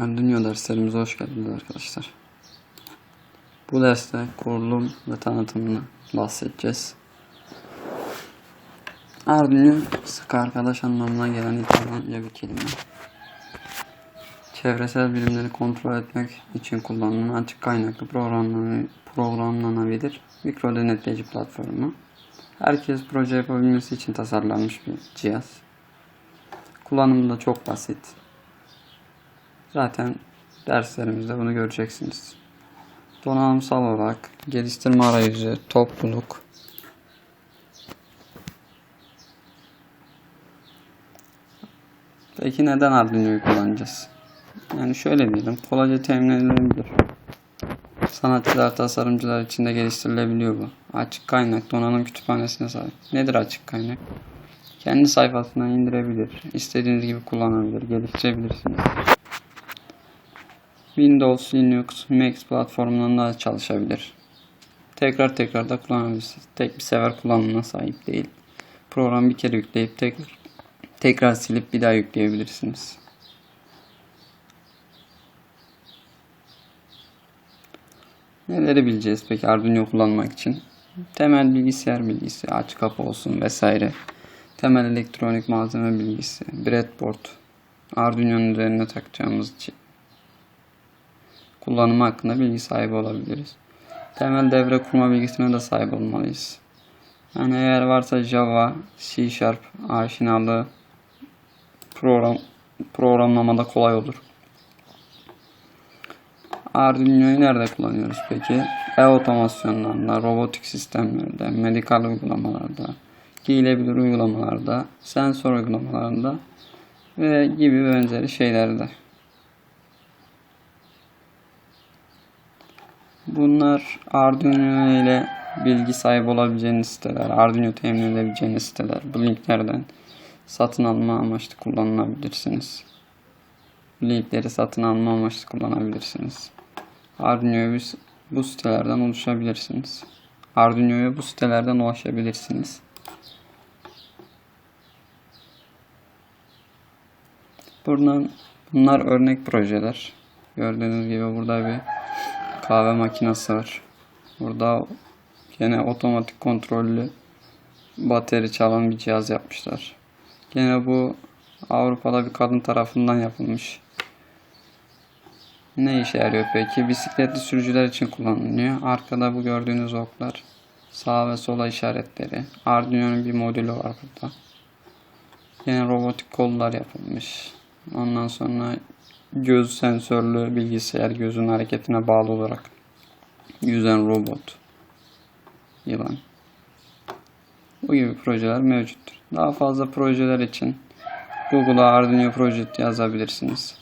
Arduino derslerimize hoş geldiniz arkadaşlar. Bu derste kurulum ve tanıtımını bahsedeceğiz. Arduino sık arkadaş anlamına gelen İtalyanca bir kelime. Çevresel birimleri kontrol etmek için kullanılan açık kaynaklı programlan- programlanabilir mikro denetleyici platformu. Herkes proje yapabilmesi için tasarlanmış bir cihaz. Kullanımı da çok basit. Zaten derslerimizde bunu göreceksiniz. Donanımsal olarak geliştirme arayüzü, topluluk, Peki neden Arduino'yu kullanacağız? Yani şöyle diyelim, kolayca temin edilebilir. Sanatçılar, tasarımcılar için de geliştirilebiliyor bu. Açık kaynak donanım kütüphanesine sahip. Nedir açık kaynak? Kendi sayfasından indirebilir, istediğiniz gibi kullanabilir, geliştirebilirsiniz. Windows, Linux, Mac platformlarında da çalışabilir. Tekrar tekrar da kullanabilirsiniz. Tek bir sefer kullanımına sahip değil. Programı bir kere yükleyip tekrar tekrar silip bir daha yükleyebilirsiniz. Neleri bileceğiz peki Arduino kullanmak için? Temel bilgisayar bilgisi, aç kapı olsun vesaire. Temel elektronik malzeme bilgisi, breadboard, Arduino'nun üzerine takacağımız çip. Kullanımı hakkında bilgi sahibi olabiliriz. Temel devre kurma bilgisine de sahip olmalıyız. Yani eğer varsa Java, C Sharp aşinalığı program programlamada kolay olur. Arduino'yu nerede kullanıyoruz peki? E-otomasyonlarında, robotik sistemlerde, medikal uygulamalarda, giyilebilir uygulamalarda, sensör uygulamalarında ve gibi benzeri şeylerde. Bunlar Arduino ile bilgi sahibi olabileceğiniz siteler, Arduino temin edebileceğiniz siteler. Bu linklerden satın alma amaçlı kullanılabilirsiniz. Linkleri satın alma amaçlı kullanabilirsiniz. Arduino'ya bu- bu sitelerden ulaşabilirsiniz. Arduino'ya bu sitelerden ulaşabilirsiniz. Buradan bunlar örnek projeler. Gördüğünüz gibi burada bir kahve makinesi var. Burada gene otomatik kontrollü bateri çalan bir cihaz yapmışlar. Gene bu Avrupa'da bir kadın tarafından yapılmış. Ne işe yarıyor peki? Bisikletli sürücüler için kullanılıyor. Arkada bu gördüğünüz oklar. Sağ ve sola işaretleri. Arduino'nun bir modülü var burada. Yine robotik kollar yapılmış. Ondan sonra göz sensörlü bilgisayar gözün hareketine bağlı olarak yüzen robot. Yılan. Bu gibi projeler mevcuttur. Daha fazla projeler için Google'a Arduino Project yazabilirsiniz.